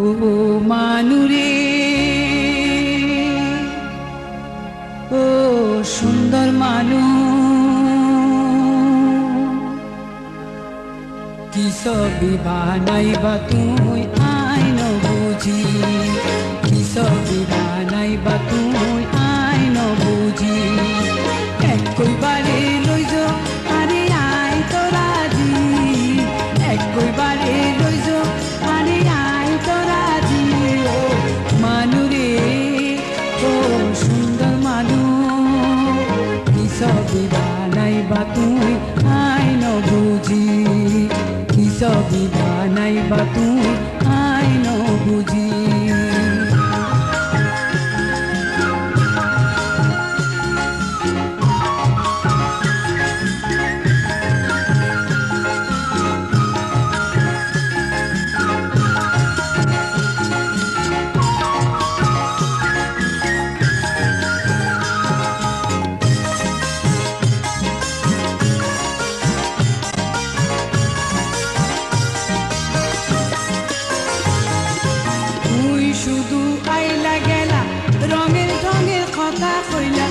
ও মানুরে ও সুন্দর মানু কি বিবাহ বানাইবা তুই আইন বুঝি? বুঝি কি সবই বানাইবা তুই? আইন বুঝি। শুধু আইলা গেলা রঙের ঢঙের কথা কইলা